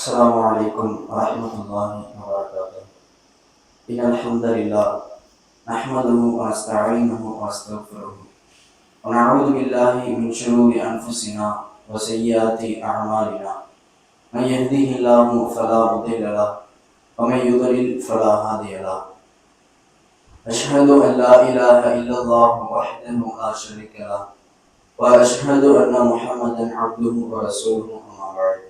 السلام عليكم ورحمة الله وبركاته إن الحمد لله نحمده ونستعينه ونستغفره ونعوذ بالله من شرور أنفسنا وسيئات أعمالنا من يهده الله فلا مضل له ومن يضلل فلا هادي له أشهد أن لا إله إلا الله وحده لا شريك له وأشهد أن محمدا عبده ورسوله أما بعد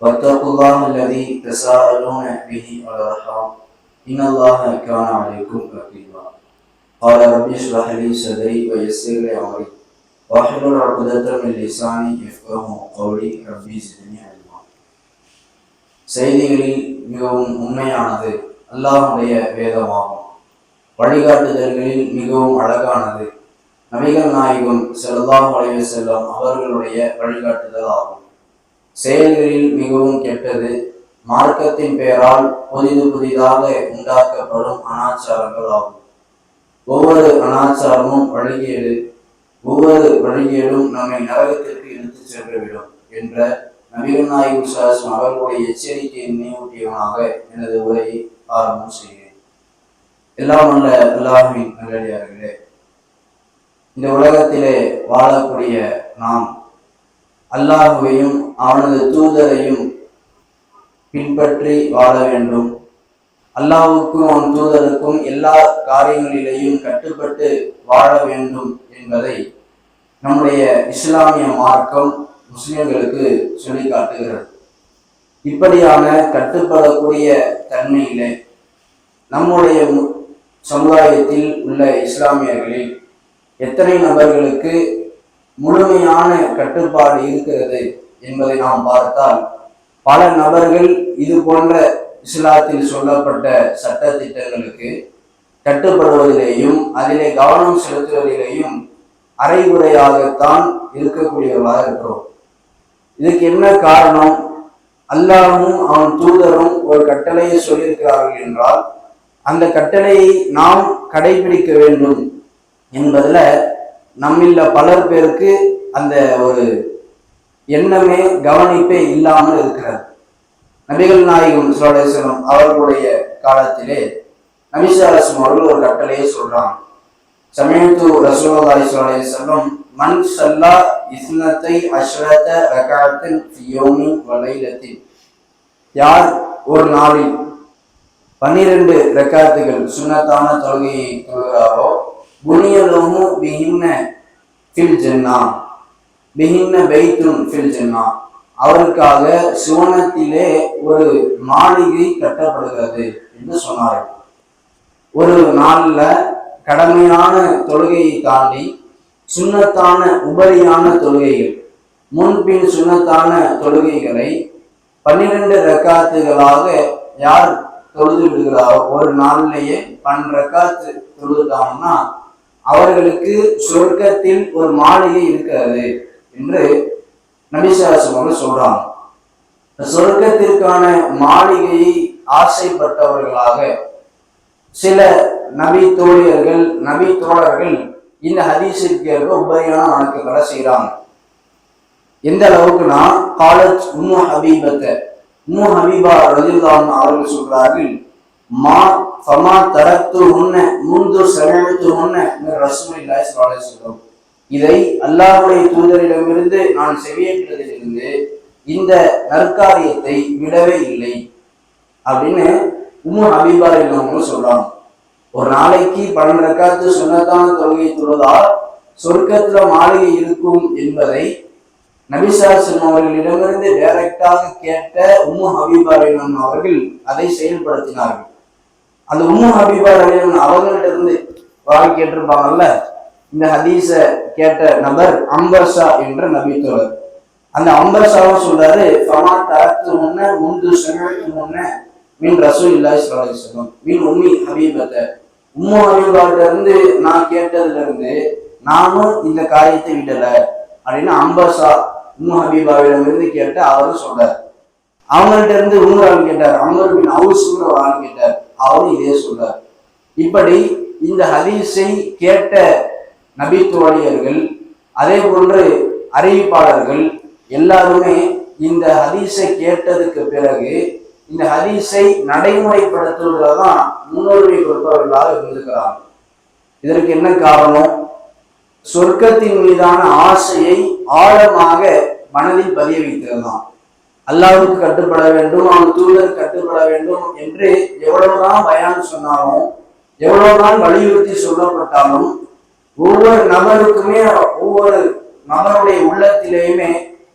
واتقوا الله الذي تساءلون به والارحام ان الله كان عليكم رقيبا قال ربي اشرح لي صدري ويسر لي امري واحلل عقدة من لساني يفقه قولي ربي زدني علما செய்திகளில் மிகவும் உண்மையானது அல்லாஹுடைய வேதமாகும் வழிகாட்டுதல்களில் மிகவும் அழகானது நபிகள் நாயகம் செல்லல்லாஹு அலைஹி செல்லம் அவர்களுடைய வழிகாட்டுதல் ஆகும் செயல்களில் மிகவும் கெட்டது. மார்க்கத்தின் பெயரால் புதிது புதிதாக உண்டாக்கப்படும் அனாச்சாரங்கள் ஆகும். ஒவ்வொரு அனாச்சாரமும் வழிகேடு ஒவ்வொரு வழிகேடும் நம்மை நரகத்திற்கு எடுத்துச் சென்றுவிடும் என்ற நபிகள் நாயகம் சாசம் அவர்களுடைய எச்சரிக்கையை நினைவூட்டியவனாக எனது உரையை ஆரம்பம் செய்கிறேன். எல்லாம் உள்ள எல்லாருமே நல்லடியார்களே. இந்த உலகத்திலே வாழக்கூடிய நாம் அல்லாஹுவையும் அவனது தூதரையும் பின்பற்றி வாழ வேண்டும். அல்லாஹுக்கும் அவன் தூதருக்கும் எல்லா காரியங்களிலேயும் கட்டுப்பட்டு வாழ வேண்டும் என்பதை நம்முடைய இஸ்லாமிய மார்க்கம் முஸ்லிம்களுக்கு சொல்லி காட்டுகிறது இப்படியான கட்டுப்படக்கூடிய தன்மையிலே நம்முடைய சமுதாயத்தில் உள்ள இஸ்லாமியர்களில் எத்தனை நபர்களுக்கு முழுமையான கட்டுப்பாடு இருக்கிறது என்பதை நாம் பார்த்தால் பல நபர்கள் இது போன்ற இஸ்லாத்தில் சொல்லப்பட்ட சட்ட திட்டங்களுக்கு கட்டுப்படுவதிலேயும் அதிலே கவனம் செலுத்துவதிலேயும் அரைகுறையாகத்தான் இருக்கக்கூடியவர்களாக இருக்கிறோம். இதுக்கு என்ன காரணம்? அல்லாஹ்வும் அவன் தூதரும் ஒரு கட்டளையை சொல்லியிருக்கிறார்கள் என்றால் அந்த கட்டளையை நாம் கடைபிடிக்க வேண்டும் என்பதில் நம்மில் பலர் பேருக்கு அந்த ஒரு எண்ணமே கவனிப்பே இல்லாமல் இருக்கிறது. நபிகள் நாயகம் சுரேஸ்வரம் அவர்களுடைய காலத்திலே நபிசாரசம் அவர்கள் ஒரு கட்டளையை சொல்றான் சமயத்து ரசூலுல்லாஹி ஸல்லல்லாஹு அலைஹி வஸல்லம் மன் இஸ்னத்தை அஸ்ரத ரகாத்தின் ஃபி யௌமின் யார் ஒரு நாளில் பன்னிரண்டு ரெக்காத்துகள் சுண்ணத்தான தொழுகையை தொழுகிறாரோ புனியலோமு பிஹின்ன ஃபில் ஜென்னா. பிஹின்ன பெய்துன் ஃபில் ஜென்னா. அவருக்காக சுவனத்திலே ஒரு மாளிகை கட்டப்படுகிறது என்று சொன்னார் ஒரு நாள்ல கடமையான தொழுகையை தாண்டி சுண்ணத்தான உபரியான தொழுகைகள் முன்பின் சுண்ணத்தான தொழுகைகளை பன்னிரண்டு ரக்காத்துகளாக யார் தொழுது விடுகிறாரோ ஒரு நாள்லயே பன் ரக்காத்து தொழுதுட்டாங்கன்னா அவர்களுக்கு சொர்க்கத்தில் ஒரு மாளிகை இருக்கிறது என்று நபிசாசம் சொல்றாங்க. சொர்க்கத்திற்கான மாளிகையை ஆசைப்பட்டவர்களாக சில நபி தோழியர்கள் நபி தோழர்கள் இந்த ஹதீஸிற்கு ஏற்ப உபரியான வணக்கங்களை செய்கிறாங்க எந்த அளவுக்குனா காலேஜ் உம்மு ஹபீபத்தை உம்மு ஹபீபா ரஜில்தான் அவர்கள் சொல்றார்கள் மா ஃபமா தரத்து உன்ன முந்து சமயத்து உன்ன ரசூலில்லாஹி ஸல்லல்லாஹு அலைஹி இதை அல்லாஹுடைய தூதரிடமிருந்து நான் செவியேற்றதிலிருந்து இந்த நற்காரியத்தை விடவே இல்லை அப்படின்னு உமு அபிபார் அவங்க சொல்றாங்க ஒரு நாளைக்கு பன்னெண்டு ரக்காத்து சொன்னதான தொழுகை தொழுதால் சொர்க்கத்துல மாளிகை இருக்கும் என்பதை நபிசாசன் அவர்களிடமிருந்து டைரக்டாக கேட்ட உம்மு ஹபீபா அவர்கள் அதை செயல்படுத்தினார்கள். அந்த உம்மு ஹபீபா ரலியல்லாஹு அவங்கள்ட்ட இருந்து வாழ் கேட்டிருப்பாங்கல்ல இந்த ஹதீஸ கேட்ட நபர் அம்பர்ஷா என்ற நபித்தோழர். அந்த அம்பர்ஷாவும் சொல்றாரு பமா தரத்து முன்ன முந்து சனத்து முன்ன மீன் ரசூல் இல்லாஹி சொல்லம் மீன் உம்மி ஹபீபத்தை. உம்மு ஹபீபாட்ட இருந்து நான் கேட்டதுல இருந்து நானும் இந்த காரியத்தை விடல. அப்படின்னு அம்பர்ஷா உம்மு ஹபீபாவிடம் இருந்து கேட்டு அவரும் சொல்றார். அவங்கள்ட்ட இருந்து உமரான் கேட்டார் அமர் பின் அவுசுங்கிற ஆள் கேட்டார். அவரு இதே சொல்றார். இப்படி இந்த ஹதீஸை கேட்ட நபித்துவடியர்கள் அதே போன்று அறிவிப்பாளர்கள் எல்லாருமே இந்த ஹதீஸை கேட்டதுக்கு பிறகு இந்த ஹதீஸை நடைமுறைப்படுத்துவதில் தான் முன்னுரிமை கொடுப்பவர்களாக இருந்திருக்கிறாங்க இதற்கு என்ன காரணம்? சொர்க்கத்தின் மீதான ஆசையை ஆழமாக மனதில் பதிய வைத்திருந்தான் அல்லாவுக்கு கட்டுப்பட வேண்டும் அவன் தூதர் கட்டுப்பட வேண்டும் என்று எவ்வளவுதான் பயான் சொன்னாலும் எவ்வளவுதான் வலியுறுத்தி சொல்லப்பட்டாலும் ஒவ்வொரு நபருக்குமே ஒவ்வொரு நபருடைய உள்ளத்திலேயுமே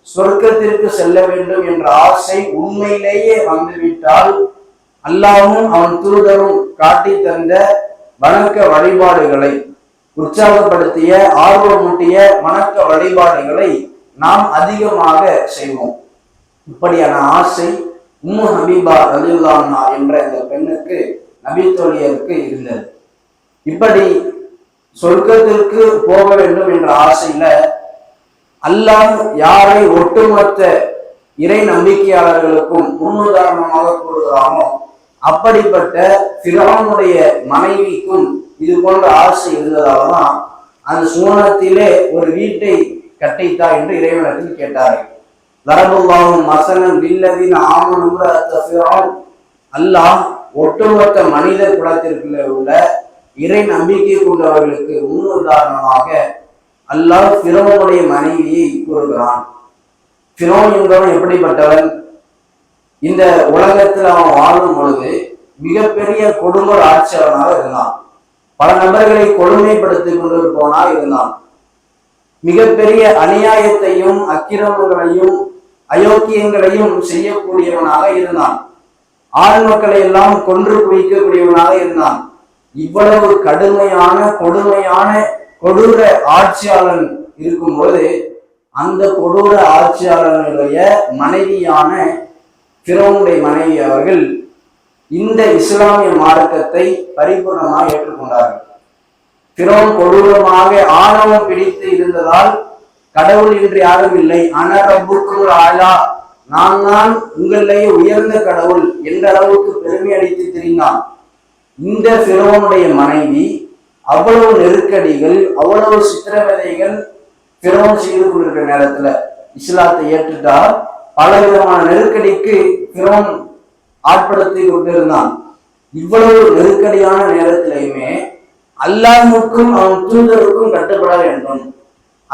சொர்க்கத்திற்கு செல்ல வேண்டும் என்ற ஆசை உண்மையிலேயே வந்துவிட்டால் அல்லாஹ்வும் அவன் தூதரும் காட்டி தந்த வணக்க வழிபாடுகளை உற்சாகப்படுத்திய ஆர்வமூட்டிய வணக்க வழிபாடுகளை நாம் அதிகமாக செய்வோம். இப்படியான ஆசை உம்மு ஹபீபா ரலியுல்லாஹா என்ற இந்த பெண்ணுக்கு நபித்தோழியருக்கு இருந்தது. இப்படி சொர்க்கத்திற்கு போக வேண்டும் என்ற ஆசையில அல்லாஹ் யாரை ஒட்டுமொத்த இறை நம்பிக்கையாளர்களுக்கும் முன்னுதாரணமாக கூறுகிறானோ அப்படிப்பட்ட பிறவனுடைய மனைவிக்கும் இது போன்ற ஆசை இருந்ததால்தான் அந்த சுவனத்திலே ஒரு வீட்டை கட்டித்தா என்று இறைவனத்தில் கேட்டார்கள். லரபுல்லாவும் மசனம் வில்லதின் ஆமனுங்கிற அல்லாஹ் ஒட்டுமொத்த மனித குலத்திற்குள்ள உள்ள இறை நம்பிக்கை கொண்டவர்களுக்கு முன்னுதாரணமாக அல்லாஹ் பிறவனுடைய மனைவியை கூறுகிறான். பிறோன் என்பவன் எப்படிப்பட்டவன்? இந்த உலகத்தில் அவன் வாழும் பொழுது மிகப்பெரிய கொடூர ஆட்சியாளனாக இருந்தான். பல நபர்களை கொடுமைப்படுத்திக் கொண்டு போனா இருந்தான். மிகப்பெரிய அநியாயத்தையும் அக்கிரமங்களையும் அயோக்கியங்களையும் செய்யக்கூடியவனாக இருந்தான். ஆண் மக்களை எல்லாம் கொன்று குவிக்கக்கூடியவனாக இருந்தான். இவ்வளவு கடுமையான கொடுமையான கொடூர ஆட்சியாளன் இருக்கும்போது அந்த கொடூர ஆட்சியாளனுடைய மனைவியான பிறவனுடைய மனைவி அவர்கள் இந்த இஸ்லாமிய மார்க்கத்தை பரிபூர்ணமாக ஏற்றுக்கொண்டார்கள். பிறவும் கொடூரமாக ஆணவம் பிடித்து இருந்ததால் கடவுள் இன்று யாரும் இல்லை. அனரபுக்கு ஆளா நான் தான் உங்களிலேயே உயர்ந்த கடவுள். எந்த அளவுக்கு பெருமை அடித்து திரிந்தான் இந்த சிறுவனுடைய மனைவி அவ்வளவு நெருக்கடிகள் அவ்வளவு சித்திரவதைகள் பிறவன் செய்து கொண்டிருக்கிற நேரத்துல இஸ்லாத்தை ஏற்றுட்டா பல விதமான நெருக்கடிக்கு பிறவன் ஆட்படுத்தி கொண்டிருந்தான். இவ்வளவு நெருக்கடியான நேரத்திலையுமே அல்லாஹுக்கும் அவன் தூதருக்கும் கட்டுப்பட வேண்டும்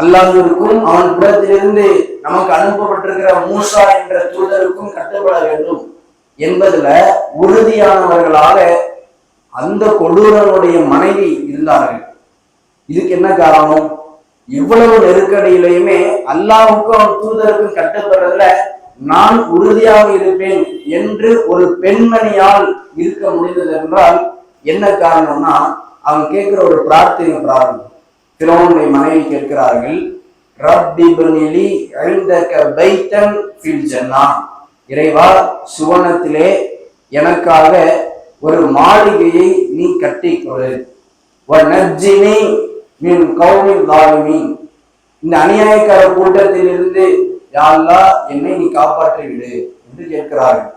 அல்லாஹிற்கும் அவன் புறத்திலிருந்து நமக்கு அனுப்பப்பட்டிருக்கிற மூசா என்ற தூதருக்கும் கட்டுப்பட வேண்டும் என்பதுல உறுதியானவர்களாக அந்த கொடூரனுடைய மனைவி இருந்தார்கள். இதுக்கு என்ன காரணம்? இவ்வளவு நெருக்கடியிலையுமே அல்லாவுக்கும் அவன் தூதருக்கும் கட்டுப்படுறதுல நான் உறுதியாக இருப்பேன் என்று ஒரு பெண்மணியால் இருக்க முடிந்தது என்றால் என்ன காரணம்னா அவன் கேட்கிற ஒரு பிரார்த்தனை பிரார்த்தனை. பிறவனுடைய மனைவி கேட்கிறார்கள் ரப்பிபனிலி எழுந்தக்க பைத்தன் ஃபில் ஜன்னா. இறைவா சுவனத்திலே எனக்காக ஒரு மாளிகையை நீ கட்டி கொடு. நஜினி மின் கௌமின் தாலிமீன் இந்த அநியாயக்கார கூட்டத்திலிருந்து யாழ்லா என்னை நீ காப்பாற்றி விடு என்று கேட்கிறார்கள்.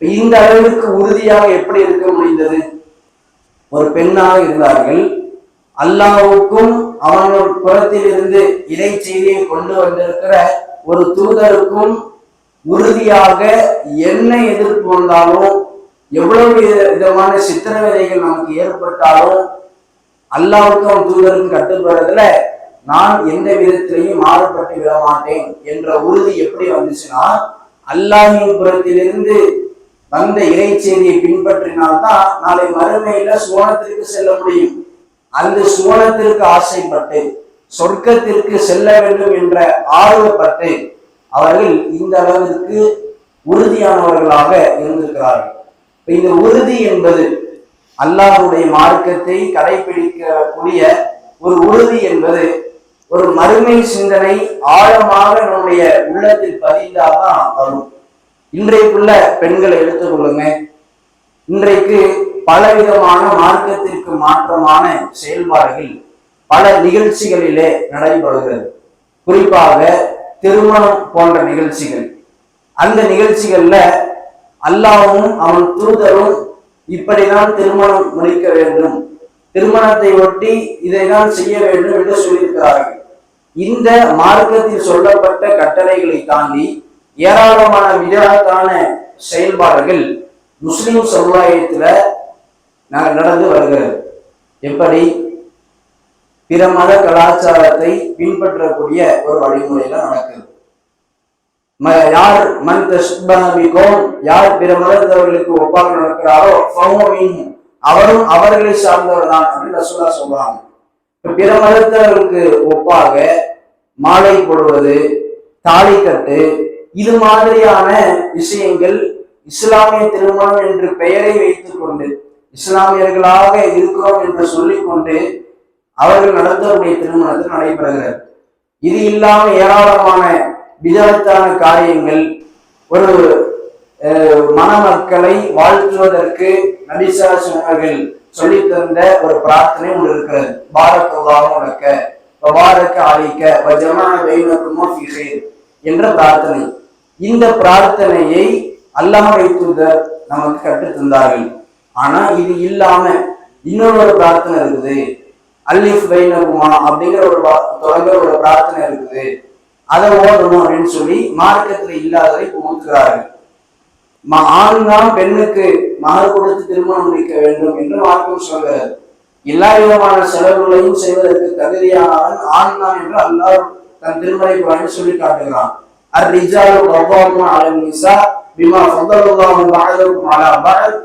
இந்த அளவிற்கு உறுதியாக எப்படி இருக்க முடிந்தது? ஒரு பெண்ணாக இருந்தார்கள். அல்லாவுக்கும் அவனோட புறத்தில் இருந்து இறை செய்தியை கொண்டு வந்திருக்கிற ஒரு தூதருக்கும் உறுதியாக என்ன எதிர்ப்பு வந்தாலும் எவ்வளவு வித- விதமான சித்திரவதைகள் நமக்கு ஏற்பட்டாலும் அல்லாவுக்கும் அவன் தூதருக்கும் கட்டுப்படுறதுல நான் எந்த விதத்திலையும் மாறுபட்டு விட மாட்டேன் என்ற உறுதி எப்படி வந்துச்சுன்னா அல்லாஹின் புறத்திலிருந்து வந்த இறை செய்தியை பின்பற்றினால்தான் நாளை மறுமையில சோனத்திற்கு செல்ல முடியும். அந்த சுவனத்திற்கு ஆசைப்பட்டு சொர்க்கத்திற்கு செல்ல வேண்டும் என்ற ஆர்வப்பட்டு அவர்கள் இந்த அளவிற்கு உறுதியானவர்களாக இருந்திருக்கிறார்கள். இப்ப இந்த உறுதி என்பது அல்லாஹுடைய மார்க்கத்தை கடைபிடிக்கக்கூடிய ஒரு உறுதி என்பது ஒரு மறுமை சிந்தனை ஆழமாக நம்முடைய உள்ளத்தில் பதிந்தாதான் வரும். இன்றைக்குள்ள பெண்களை எடுத்துக்கொள்ளுங்க. இன்றைக்கு பலவிதமான மார்க்கத்திற்கு மாற்றமான செயல்பாடுகள் பல நிகழ்ச்சிகளிலே நடைபெறுகிறது. குறிப்பாக திருமணம் போன்ற நிகழ்ச்சிகள். அந்த நிகழ்ச்சிகள்ல அல்லாவும் அவன் தூதரும் இப்படிதான் திருமணம் முடிக்க வேண்டும். திருமணத்தை ஒட்டி இதைதான் செய்ய வேண்டும் என்று சொல்லியிருக்கிறார்கள். இந்த மார்க்கத்தில் சொல்லப்பட்ட கட்டளைகளை தாண்டி ஏராளமான விதத்தான செயல்பாடுகள் முஸ்லிம் சமுதாயத்துல ந- நடந்து வருகிறது. எப்படி? பிற மத கலாச்சாரத்தை பின்பற்றக்கூடிய ஒரு வழிமுறையில நடக்குது யார் மன் தஷ்பஹபிகோம் யார் பிற மதத்தவர்களுக்கு ஒப்பாக நடக்கிறாரோ அவரும் அவர்களை சார்ந்தவர் தான் அப்படின்னு ரசூலா சொல்றாங்க. பிற மதத்தவர்களுக்கு ஒப்பாக மாலை போடுவது கட்டு இது மாதிரியான விஷயங்கள் இஸ்லாமிய திருமணம் என்று பெயரை வைத்துக் கொண்டு இஸ்லாமியர்களாக இருக்கிறோம் என்று சொல்லிக்கொண்டு அவர்கள் நடத்தக்கூடிய திருமணத்தில் நடைபெறுகிறது. இது இல்லாமல் ஏராளமான விதத்தான காரியங்கள் ஒரு மணமக்களை வாழ்த்துவதற்கு நபிசா அவர்கள் சொல்லித் தந்த ஒரு பிரார்த்தனை ஒன்று இருக்கிறது. பாரத் உனக்க பாரக்க அழிக்க வஜமான வைனக்குமோ ஃபிஹைர் என்ற பிரார்த்தனை. இந்த பிரார்த்தனையை அல்லாஹ்வை தூதர் நமக்கு கற்றுத் தந்தார்கள். ஆனா இது இல்லாம இன்னொரு பிரார்த்தனை இருக்குது. அல்லிஃப் வைனகுமா அப்படிங்கிற ஒரு தொடங்க ஒரு பிரார்த்தனை இருக்குது. அதை ஓடணும் அப்படின்னு சொல்லி மார்க்கத்துல இல்லாததை புகுத்துகிறார்கள் ஆண் தான் பெண்ணுக்கு மகர் கொடுத்து திருமணம் முடிக்க வேண்டும் என்று மார்க்கம் சொல்கிறார் எல்லா விதமான செலவுகளையும் செய்வதற்கு தகுதியானவன் ஆண் தான் என்று அல்லாஹ் தன் திருமலை குரான் சொல்லி காட்டுகிறான். அர் ரிஜாலு பவாமா அலன் நிசா பிமா ஃபதலுல்லாஹு பஅதஹும் அலா பஅத்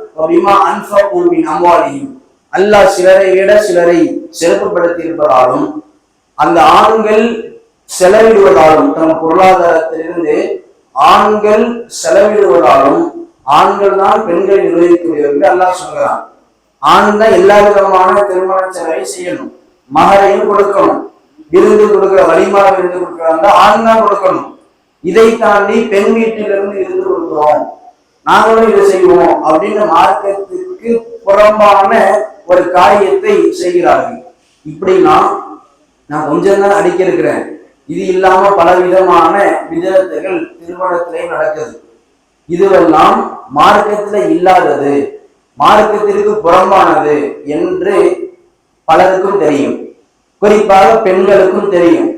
அல்லாஹ் சிலரை விட சிலரை சிறப்புப்படுத்தியிருப்பதாலும் அந்த ஆண்கள் செலவிடுவதாலும் தம் பொருளாதாரத்திலிருந்து ஆண்கள் செலவிடுவதாலும் ஆண்கள் தான் பெண்களை நிர்வகிக்கக்கூடியவர்கள் அல்லாஹ் சொல்கிறான். ஆண் தான் எல்லா விதமான திருமண செலவை செய்யணும். மகரையும் கொடுக்கணும். விருந்து கொடுக்கிற வலிமா விருந்து கொடுக்கிறாங்க ஆண் தான் கொடுக்கணும். இதை தாண்டி பெண் வீட்டிலிருந்து இருந்து கொடுக்கிறோம். நாங்களும் இதை செய்வோம் அப்படின்னு மார்க்கத்துக்கு புறம்பான ஒரு காரியத்தை செய்கிறார்கள். இப்படிலாம் நான் கொஞ்சம் தான் அடிக்கிருக்கிறேன். இது இல்லாம பல விதமான விதத்துகள் திருமணத்திலே நடக்குது. இதுவெல்லாம் மார்க்கத்துல இல்லாதது மார்க்கத்திற்கு புறம்பானது என்று பலருக்கும் தெரியும். குறிப்பாக பெண்களுக்கும் தெரியும்.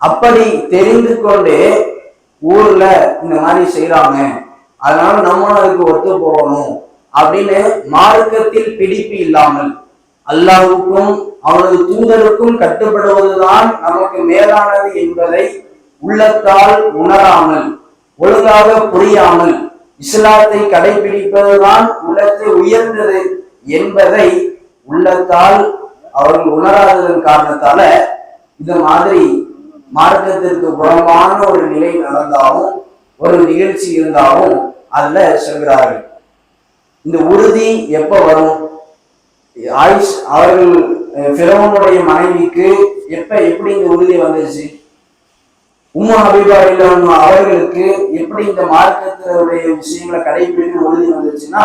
அப்படி தெரிந்து கொண்டே ஊர்ல இந்த மாதிரி செய்யறாங்க அதனால நம்மளும் அதுக்கு ஒத்து போகணும். அப்படின்னு மார்க்கத்தில் பிடிப்பு இல்லாமல் அல்லாவுக்கும் அவனது தூதருக்கும் கட்டுப்படுவதுதான் நமக்கு மேலானது என்பதை உள்ளத்தால் உணராமல் ஒழுங்காக புரியாமல் இஸ்லாத்தை கடைபிடிப்பதுதான் உள்ளத்தை உயர்ந்தது என்பதை உள்ளத்தால் அவர்கள் உணராததன் காரணத்தால இது மாதிரி மார்க்கத்திற்கு புறம்பான ஒரு நிலை நடந்தாலும் ஒரு நிகழ்ச்சி இருந்தாலும் அதுல செல்கிறார்கள். இந்த உறுதி எப்ப வரும்? ஆயிஷ் அவர்கள் அஹ், பிறவனுடைய மனைவிக்கு எப்ப எப்படி இந்த உறுதி வந்துச்சு? உம்மா ஹபீபா அவர்களுக்கு எப்படி இந்த மார்க்கத்தினுடைய விஷயங்களை கடைபிடிக்க உறுதி வந்துச்சுன்னா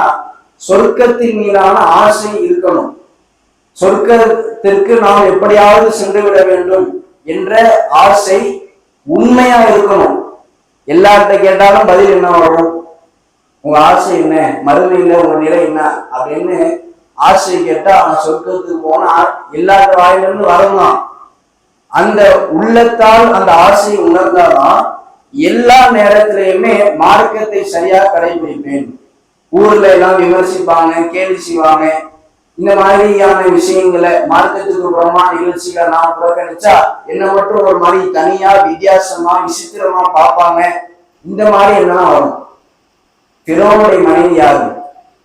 சொர்க்கத்தின் மீதான ஆசை இருக்கணும். சொர்க்கத்திற்கு நாம் எப்படியாவது சென்று விட வேண்டும் என்ற ஆசை உண்மையா இருக்கணும். எல்லார்கிட்ட கேட்டாலும் பதில் என்ன வரும்? உங்க ஆசை என்ன? மறுமையில உங்க நிலை என்ன? அப்படின்னு ஆசை கேட்டா அவன் சொர்க்கத்துக்கு போனா எல்லாத்த வாயிலிருந்து வரணும். அந்த உள்ளத்தால் அந்த ஆசையை உணர்ந்தாதான் எல்லா நேரத்திலையுமே மார்க்கத்தை சரியா கடைபிடிப்பேன். ஊர்ல எல்லாம் விமர்சிப்பாங்க கேள்வி செய்வாங்க. இந்த மாதிரியான விஷயங்களை மார்க்கத்துக்கு புறமா நிகழ்ச்சிகளை நான் புறக்கணிச்சா என்ன மட்டும் ஒரு மாதிரி தனியா வித்தியாசமா விசித்திரமா பார்ப்பாங்க. இந்த மாதிரி என்னன்னா வரும்? பிறவனுடைய மனைவி யாரு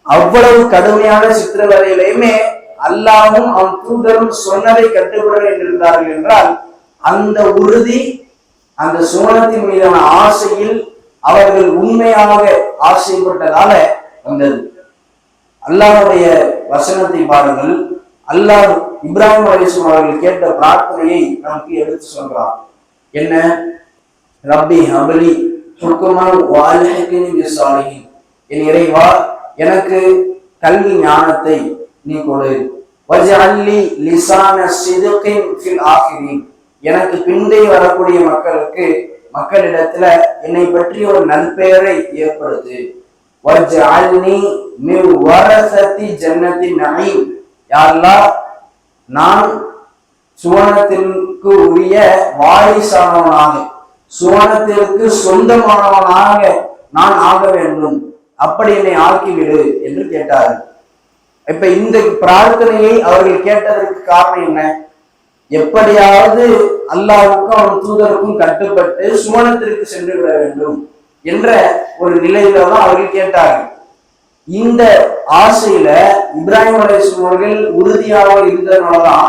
அவ்வளவு கடுமையான சித்திரவதையிலையுமே அல்லாவும் அவன் தூதரும் சொன்னதை கட்டுப்பட வேண்டியிருந்தார்கள் என்றால் அந்த உறுதி அந்த சுவனத்தின் மீதான ஆசையில் அவர்கள் உண்மையாக ஆசைப்பட்டதால வந்தது. அல்லாவுடைய வசனத்தை பாருங்கள். அல்லாஹ் இப்ராஹிம் அலிஸ்லாம் அவர்கள் கேட்ட பிரார்த்தனையை நமக்கு எடுத்து சொல்றான். என்ன? ரப்பி ஹபலி சுருக்கமான வால்ஹிகினி பிஸ்ஸாலிஹின் என் இறைவா எனக்கு கல்வி ஞானத்தை நீ கொடு. வஜஅல்லி லிசான சிதுகின் ஃபில் ஆகிரின். எனக்கு பிந்தை வரக்கூடிய மக்களுக்கு மக்களிடத்துல என்னை பற்றி ஒரு நற்பெயரை ஏற்படுத்து. வஜஅல்னி மின் வரசத்தி ஜன்னத்தி நஈம் யாரெல்லாம் நான் சுவனத்திற்கு உரிய வாரிசானவனாக சுவனத்திற்கு சொந்தமானவனாக நான் ஆக வேண்டும். அப்படி என்னை ஆக்கிவிடு என்று கேட்டார்கள். இப்ப இந்த பிரார்த்தனையை அவர்கள் கேட்டதற்கு காரணம் என்ன? எப்படியாவது அல்லாவுக்கும் அவன் தூதருக்கும் கட்டுப்பட்டு சுவனத்திற்கு சென்று விட வேண்டும் என்ற ஒரு நிலையில தான் அவர்கள் கேட்டார்கள். இந்த ஆசையில இப்ராஹிம் அலைஹிஸ்ஸலாம் அவர்கள் உறுதியாக இருந்ததுனாலதான்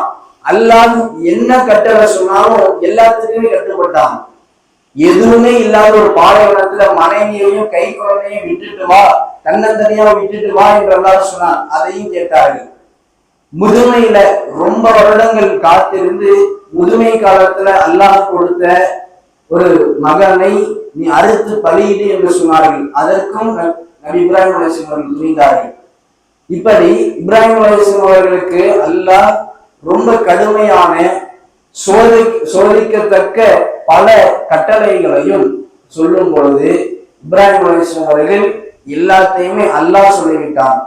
அல்லாஹ் என்ன கட்டளை சொன்னாலும் எல்லாத்துக்குமே கட்டுப்பட்டாங்க எதுவுமே இல்லாத ஒரு பாலைவனத்துல மனைவியையும் கை குழந்தையும் விட்டுட்டு வா தன்னந்தனியா விட்டுட்டு வா என்று அல்லாஹ் சொன்னான். அதையும் கேட்டார்கள். முதுமையில ரொம்ப வருடங்கள் காத்திருந்து முதுமை காலத்துல அல்லாஹ் கொடுத்த ஒரு மகனை நீ அறுத்து பலியிடு என்று சொன்னார்கள். அதற்கும் நபி இப்ராஹிம் அலிஸ்லாம் அவர்கள் துணிந்தார்கள். இப்படி இப்ராஹிம் அலிஸ்லாம் அவர்களுக்கு அல்லாஹ் ரொம்ப கடுமையான சோதி சோதிக்கத்தக்க பல கட்டளைகளையும் சொல்லும் பொழுது இப்ராஹிம் அலிஸ்லாம் அவர்கள் எல்லாத்தையுமே அல்லாஹ் சொல்லிவிட்டான்.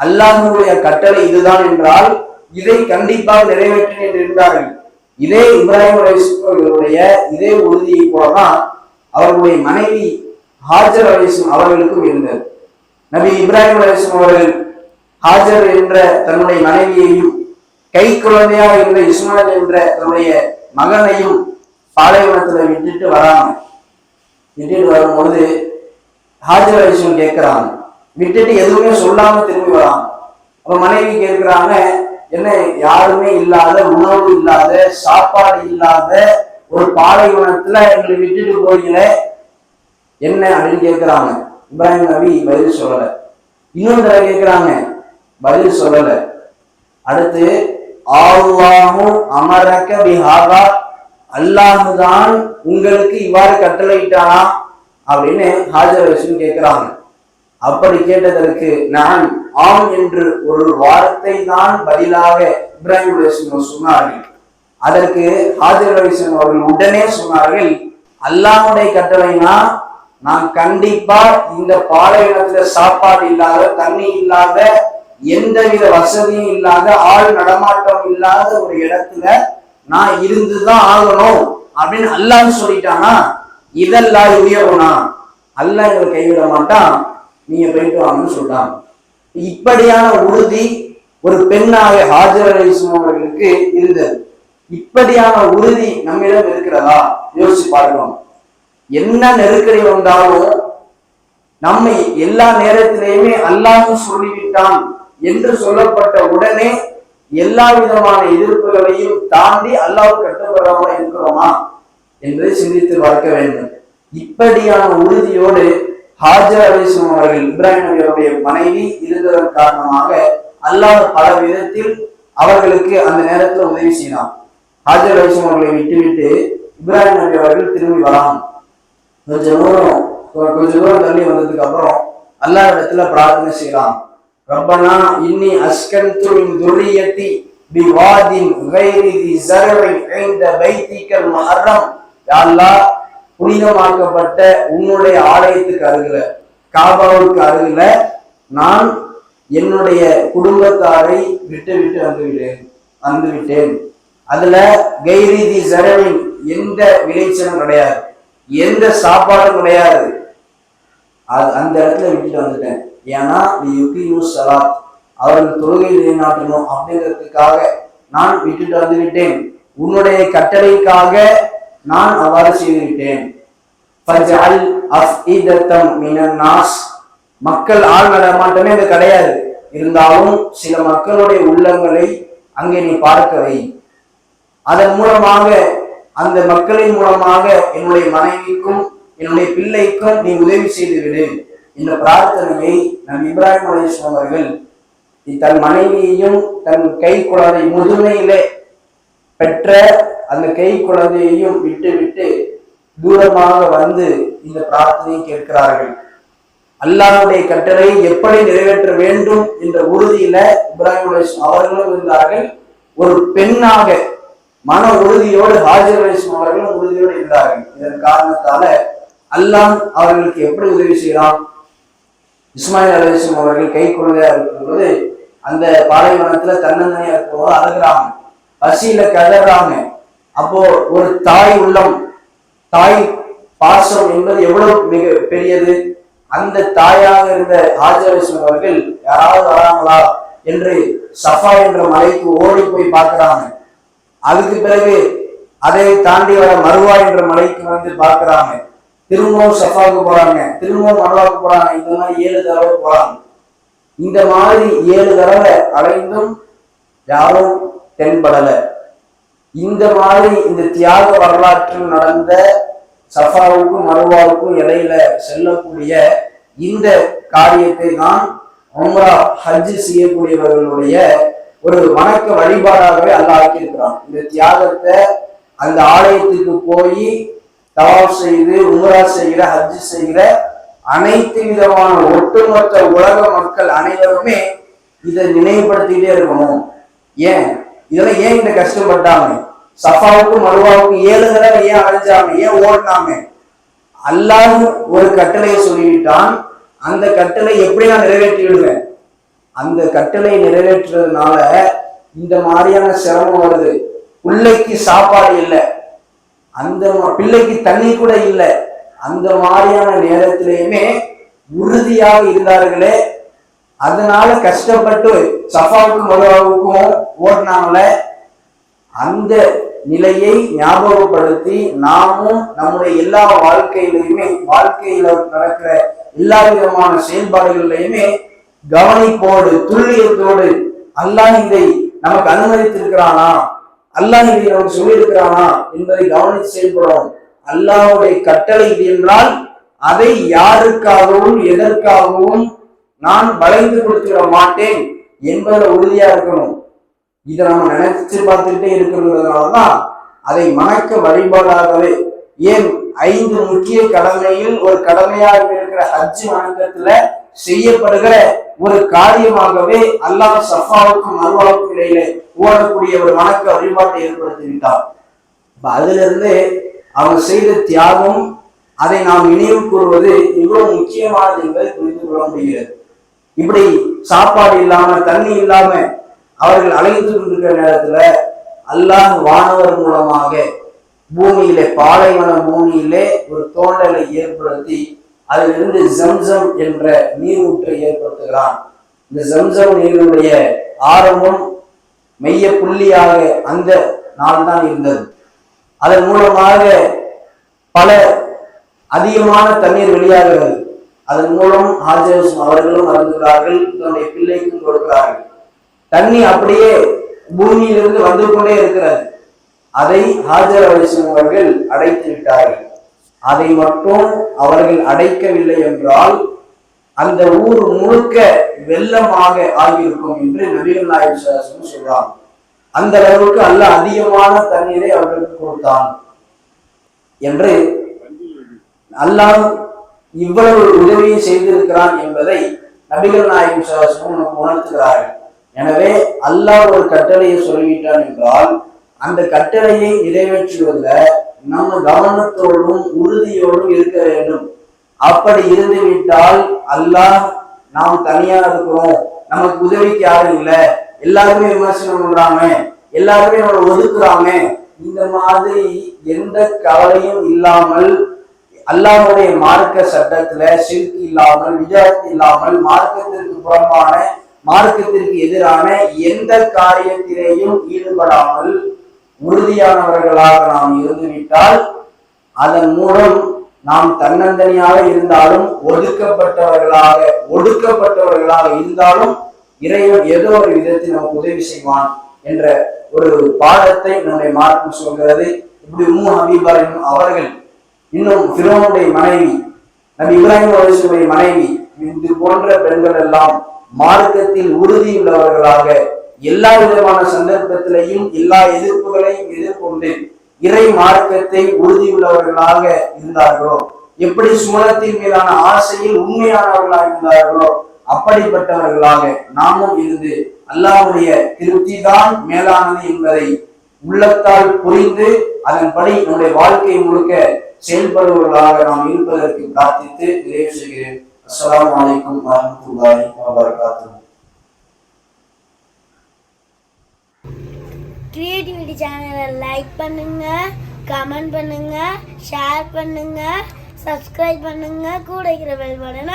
அல்லாஹனுடைய கட்டளை இதுதான் என்றால் இதை கண்டிப்பாக நிறைவேற்றினேன் என்றார்கள். இதே இப்ராஹிம் அலிஸ்லாம் அவர்களுடைய இதே உறுதியை போலதான் அவர்களுடைய மனைவி ஹாஜர் அலிஸ்லாம் அவர்களுக்கும் இருந்தது. நபி இப்ராஹிம் அலிஸ்லாம் அவர்கள் ஹாஜர் என்ற தன்னுடைய மனைவியையும் கை குழந்தையாக இருந்த இஸ்மாயில் என்ற தன்னுடைய மகனையும் பாலைவனத்துல விட்டுட்டு வராங்க விட்டுட்டு வரும்பொழுது ஹாஜர் அலிசன் கேட்கிறாங்க. விட்டுட்டு எதுவுமே சொல்லாம திரும்பி வராங்க. அப்ப மனைவி கேட்கிறாங்க என்ன யாருமே இல்லாத உணவு இல்லாத சாப்பாடு இல்லாத ஒரு பாலைவனத்துல எங்களை விட்டுட்டு போறீங்களே என்ன? அப்படின்னு கேட்கிறாங்க. இப்ராஹிம் நபி பதில் சொல்லல. இன்னொரு தடவை கேட்கிறாங்க பதில் சொல்லல. அடுத்து ஆல்லாஹு அமரக்க பிஹாதா அல்லாஹுதான் உங்களுக்கு இவ்வாறு கட்டளையிட்டானா? அப்படின்னு ஹாஜர் விஷயம் கேட்கிறாங்க. அப்படி கேட்டதற்கு நான் ஆம் என்று ஒரு வார்த்தை தான் பதிலாக இப்ராஹிம் சொன்னார்கள். அதற்கு ஹாஜர் ரவிசன் அவர்கள் உடனே சொன்னார்கள் அல்லாஹுடைய கட்டளைனா நான் கண்டிப்பா இந்த பாலைவனத்துல சாப்பாடு இல்லாத தண்ணி இல்லாத எந்தவித வசதியும் இல்லாத ஆள் நடமாட்டம் இல்லாத ஒரு இடத்துல நான் இருந்துதான் ஆகணும் அப்படின்னு அல்லாஹ் சொல்லிட்டானா? இதெல்லாம் உயர்வுனா அல்லாஹ் எங்களை கைவிட மாட்டான். நீங்க போயிட்டு வாங்கன்னு சொல்றான். இப்படியான உறுதி ஒரு பெண்ணாக ஹாஜர் அலிஸ்லாம் அவர்களுக்கு இருந்தது. இப்படியான உறுதி நம்மிடம் இருக்கிறதா? யோசிச்சு பார்க்கணும். என்ன நெருக்கடி வந்தாலும் நம்மை எல்லா நேரத்திலேயுமே அல்லாஹ் சொல்லிவிட்டான். என்று சொல்லப்பட்ட உடனே எல்லா விதமான எதிர்ப்புகளையும் தாண்டி அல்லாஹ் கட்டுப்படுறவங்க இருக்கிறோமா என்று சிந்தித்து பார்க்க வேண்டும். இப்படியான உறுதியோடு ஹாஜர் அலிஸ்லாம் அவர்கள் இப்ராஹிம் அவர்களுடைய மனைவி இருந்ததன் காரணமாக அல்லாஹ் பல விதத்தில் அவர்களுக்கு அந்த நேரத்தில் உதவி செய்யலாம் ஹாஜர் அலிஸ்லாம் அவர்களை விட்டுவிட்டு இப்ராஹிம் நபி அவர்கள் திரும்பி வரலாம் கொஞ்சம் தூரம் கொஞ்ச தூரம் தள்ளி வந்ததுக்கு அப்புறம் அல்லாஹ் இடத்துல பிரார்த்தனை செய்யலாம் ரப்பனா இன்னி அஸ்கன்து மின் துர்ரியத்தி பிவாதின் கைரி தி ஸரவின் ஐந்த பைத்திக்கல் முஹர்ரம் யா அல்லாஹ் புனிதமாக்கப்பட்ட உன்னுடைய ஆலயத்துக்கு அருகில காபாவுக்கு அருகில நான் என்னுடைய குடும்பத்தாரை விட்டு விட்டு வந்துவிட்டேன் வந்துவிட்டேன். அதுல கைரீதி சரவின் எந்த விளைச்சலும் கிடையாது. எந்த சாப்பாடும் கிடையாது. அது அந்த இடத்துல விட்டுட்டு வந்துட்டேன். ஏன்னா யுஸ் சலாத் அவர்கள் தொழுகை நிலைநாட்டணும் அப்படிங்கிறதுக்காக நான் விட்டுட்டு வந்துவிட்டேன். உன்னுடைய கட்டளைக்காக நான் அவ்வாறு செய்துவிட்டேன். மக்கள் ஆள் நடமாட்டமே அது கிடையாது. இருந்தாலும் சில மக்களுடைய உள்ளங்களை அங்கே நீ பார்க்கவை அதன் மூலமாக அந்த மக்களின் மூலமாக என்னுடைய மனைவிக்கும் என்னுடைய பிள்ளைக்கும் நீ உதவி செய்து விடு. இந்த பிரார்த்தனையை நம் இப்ராஹிம் அலிஸ்லாம் அவர்கள் தன் மனைவியையும் தன் கை குழந்தை முதுமையிலே பெற்ற அந்த கை குழந்தையையும் விட்டு விட்டு தூரமாக வந்து இந்த பிரார்த்தனை கேட்கிறார்கள். அல்லாஹ்வுடைய கட்டளை எப்படி நிறைவேற்ற வேண்டும் என்ற உறுதியில இப்ராஹிம் அலைஹிஸ்ஸலாம் அவர்களும் இருந்தார்கள். ஒரு பெண்ணாக மன உறுதியோடு ஹாஜர் அலைஹிஸ்ஸலாம் அவர்களும் உறுதியோடு இருந்தார்கள். இதன் காரணத்தால அல்லாஹ் அவர்களுக்கு எப்படி உதவி செய்யலாம் இஸ்மாயில் அலிஸ்லாம் அவர்கள் கை குழந்தையா இருக்கும்போது அந்த பாலைவனத்துல தன்னந்தனியா இருக்கும்போது அழுகிறாங்க. பசியில கதறாங்க. அப்போ ஒரு தாய் உள்ளம் தாய் பாசம் என்பது எவ்வளவு மிக பெரியது? அந்த தாயாக இருந்த ஆஜர் அவர்கள் யாராவது வராங்களா என்று சஃபா என்ற மலைக்கு ஓடி போய் பார்க்கிறாங்க. அதுக்கு பிறகு அதை தாண்டி வர மருவா என்ற மலைக்கு வந்து பார்க்கிறாங்க. திரும்பவும் சஃபாவுக்கு போறாங்க. திரும்பவும் மரலாவுக்கு போறாங்க. இந்த மாதிரி ஏழு தடவை போறாங்க. இந்த மாதிரி ஏழு தடவை அலைந்தும் யாரும் தென்படல. இந்த மாதிரி இந்த தியாக வரலாற்றில் நடந்த சஃபாவுக்கும் மருவாவுக்கும் இடையில செல்லக்கூடிய இந்த காரியத்தை தான் உம்ரா ஹஜ் செய்யக்கூடியவர்களுடைய ஒரு வணக்க வழிபாடாகவே அல்லாஹ் ஆக்கியிருக்கிறான். இந்த தியாகத்தை அந்த ஆலயத்துக்கு போய் தவாப் செய்து உமரா செய்கிற ஹஜ் செய்கிற அனைத்து விதமான ஒட்டுமொத்த உலக மக்கள் அனைவருமே இதை நினைவுபடுத்திக்கிட்டே இருக்கணும். ஏன்? இதெல்லாம் ஏன் இந்த கஷ்டப்பட்டாங்க? சஃபாவுக்கும் மருவாவுக்கும் ஏழு தடவை ஏன் அழிஞ்சாங்க ஏன் ஓடினாங்க அல்லாஹ் ஒரு கட்டளையை சொல்லிவிட்டான். அந்த கட்டளை எப்படி நான் நிறைவேற்றிடுவேன் அந்த கட்டளை நிறைவேற்றுறதுனால இந்த மாதிரியான சிரமம் வருது. பிள்ளைக்கு சாப்பாடு இல்லை. அந்த பிள்ளைக்கு தண்ணி கூட இல்லை. அந்த மாதிரியான நேரத்திலேயுமே உறுதியாக இருந்தார்களே. அதனால கஷ்டப்பட்டு சஃபாவுக்கும் மதுவாவுக்கும் ஓடினாங்களே. அந்த நிலையை ஞாபகப்படுத்தி நாமும் நம்முடைய எல்லா வாழ்க்கையிலையுமே வாழ்க்கையில நடக்கிற எல்லா விதமான செயல்பாடுகளிலையுமே கவனிப்போடு துல்லியத்தோடு அல்லாஹ் இதை நமக்கு அனுமதித்திருக்கிறானா? அல்லாஹ் இதை நமக்கு சொல்லியிருக்கிறானா என்பதை கவனித்து செயல்படும் அல்லாஹ்வுடைய கட்டளை இது என்றால் அதை யாருக்காகவும் எதற்காகவும் நான் வளைந்து கொடுத்துட மாட்டேன் என்பதை உறுதியா இருக்கணும். இதை நம்ம நினைச்சு பார்த்துக்கிட்டே இருக்கிறதுனாலதான் அதை மணக்க வழிபாடாகவே ஏன் ஐந்து முக்கிய கடமையில் ஒரு கடமையாக இருக்கிற ஹஜ் வணக்கத்துல செய்யப்படுகிற ஒரு காரியமாகவே அல்லாஹ் சஃபாவுக்கும் மருவாவுக்கும் இடையில ஓடக்கூடிய ஒரு வணக்க வழிபாட்டை ஏற்படுத்தி விட்டார் அதுல இருந்து அவங்க செய்த தியாகம் அதை நாம் நினைவு கூறுவது இவ்வளவு முக்கியமானது என்பதை புரிந்து கொள்ள முடிகிறது. இப்படி சாப்பாடு இல்லாம தண்ணி இல்லாம அவர்கள் அழைத்து கொண்டிருக்கிற நேரத்துல அல்லாஹ் வானவர் மூலமாக பூமியிலே பாலைவன பூமியிலே ஒரு தோண்டலை ஏற்படுத்தி அதிலிருந்து ஜம்சம் என்ற நீரூற்றை ஏற்படுத்துகிறான். இந்த ஜம்சம் நீருடைய ஆரம்பம் மைய புள்ளியாக அந்த நாள் தான் இருந்தது. அதன் மூலமாக பல அதிகமான தண்ணீர் வெளியாகிறது. அதன் மூலம் ஹாஜர்ஸ் அவர்களும் அருந்துகிறார்கள் தன்னுடைய பிள்ளைக்கும் கொடுக்கிறார்கள். தண்ணி அப்படியே பூமியிலிருந்து வந்து கொண்டே இருக்கிறது. அதை ஹாஜர் அலிஸ்லாம் அவர்கள் அடைத்து விட்டார்கள். அதை மட்டும் அவர்கள் அடைக்கவில்லை என்றால் அந்த ஊர் முழுக்க வெள்ளமாக ஆகியிருக்கும் என்று நபிகள் நாயகம் ஸல்லல்லாஹு சொல்றாங்க அந்த அளவுக்கு அல்ல அதிகமான தண்ணீரை அவர்களுக்கு கொடுத்தான் என்று அல்லாஹ் இவ்வளவு உதவியை செய்திருக்கிறான் என்பதை நபிகள் நாயகம் ஸல்லல்லாஹு நமக்கு உணர்த்துகிறார்கள். எனவே அல்லாஹ் ஒரு கட்டளையை சொல்லிவிட்டான் என்றால் அந்த கட்டளையை நிறைவேற்றுவதில் நம்ம கவனத்தோடும் உறுதியோடும் இருக்க வேண்டும். அப்படி இருந்து விட்டால் அல்லாஹ் நாம் தனியா இருக்கிறோம். நமக்கு உதவிக்கு யாரும் இல்லை. எல்லாருமே விமர்சனம் பண்றாங்க. எல்லாருமே நம்மளை ஒதுக்குறாங்க. இந்த மாதிரி எந்த கவலையும் இல்லாமல் அல்லாஹுடைய மார்க்க சட்டத்துல சிறுக்கு இல்லாமல் விஜயத்து இல்லாமல் மார்க்கத்திற்கு புறம்பான மார்க்கத்திற்கு எதிரான எந்த காரியத்திலேயும் ஈடுபடாமல் உறுதியானவர்களாக நாம் இருந்துவிட்டால் அதன் மூலம் நாம் தன்னந்தனியாக இருந்தாலும் ஒதுக்கப்பட்டவர்களாக ஒடுக்கப்பட்டவர்களாக இருந்தாலும் இறைவன் ஏதோ ஒரு விதத்தில் நமக்கு உதவி செய்வான் என்ற ஒரு பாடத்தை நம்முடைய மார்க்கம் சொல்கிறது. இப்படி உம்மு ஹபீபா என்னும் அவர்கள் இன்னும் ஃபிரோனுடைய மனைவி நபி இப்ராஹிம் அலிசுடைய மனைவி இது போன்ற பெண்கள் எல்லாம் மார்க்கத்தில் உறுதியுள்ளவர்களாக எல்லா விதமான சந்தர்ப்பத்திலையும் எல்லா எதிர்ப்புகளையும் எதிர்கொண்டு இறை மார்க்கத்தை உறுதியுள்ளவர்களாக இருந்தார்களோ எப்படி சுமணத்தின் மீதான ஆசையில் உண்மையானவர்களாக இருந்தார்களோ அப்படிப்பட்டவர்களாக நாமும் இருந்து அல்லாவுடைய திருப்தி தான் மேலானது என்பதை உள்ளத்தால் புரிந்து அதன்படி நம்முடைய வாழ்க்கை முழுக்க செயல்படுவர்களாக நாம் இருப்பதற்கு பிரார்த்தித்து நிறைவு செய்கிறேன். அஸ்லாம் வலைக்கம் வரமத்துல்லாஹி வபரகாத்துஹு. கிரியேட்டிவிட்டி சேனலை லைக் பண்ணுங்க கமெண்ட் பண்ணுங்க ஷேர் பண்ணுங்க சப்ஸ்கிரைப் பண்ணுங்க கூட இருக்கிற பெல் பட்டனை